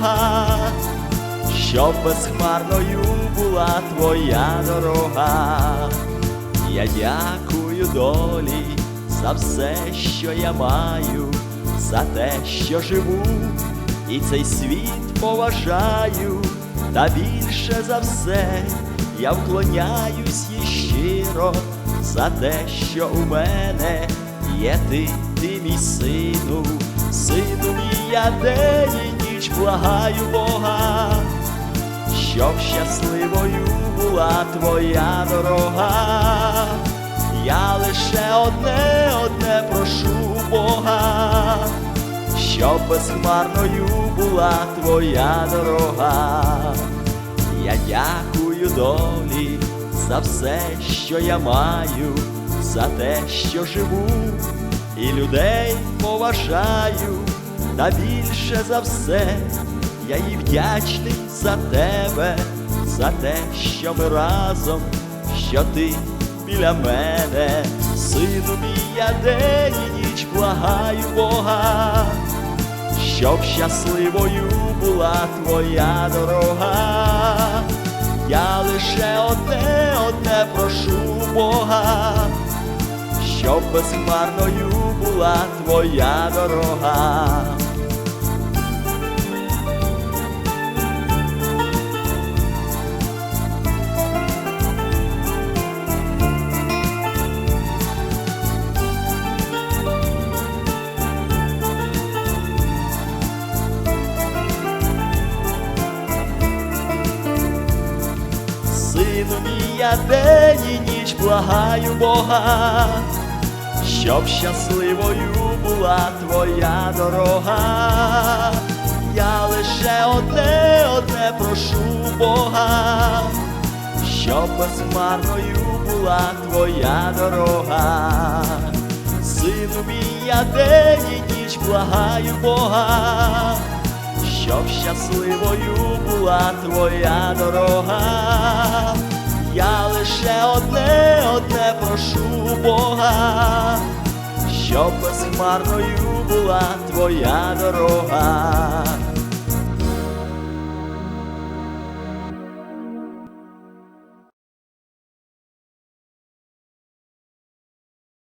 Бога, щоб безхмарною була твоя дорога. Я дякую долі за все, що я маю, за те, що живу, і цей світ поважаю, та більше за все я вклоняюсь їй щиро за те, що у мене є ти, ти мій сину, сину мій, я день ніч благаю Бога щоб щасливою була твоя дорога. Я лише одне, одне прошу Бога, щоб безхмарною була твоя дорога. Я дякую долі за все, що я маю, за те, що живу, і людей поважаю, та більше за все я їй вдячний за тебе, за те, що ми разом, що ти біля мене, сину мій, я день і ніч благаю Бога, щоб щасливою була твоя дорога. Я лише одне, одне прошу Бога, щоб безхмарною була твоя дорога. Сину мій, день і ніч благаю Бога, щоб щасливою була твоя дорога. Я лише одне, одне прошу Бога, щоб безхмарною була твоя дорога. Сину мій, день і ніч благаю Бога щоб щасливою була твоя дорога. Прошу Бога, щоб безхмарною була твоя дорога.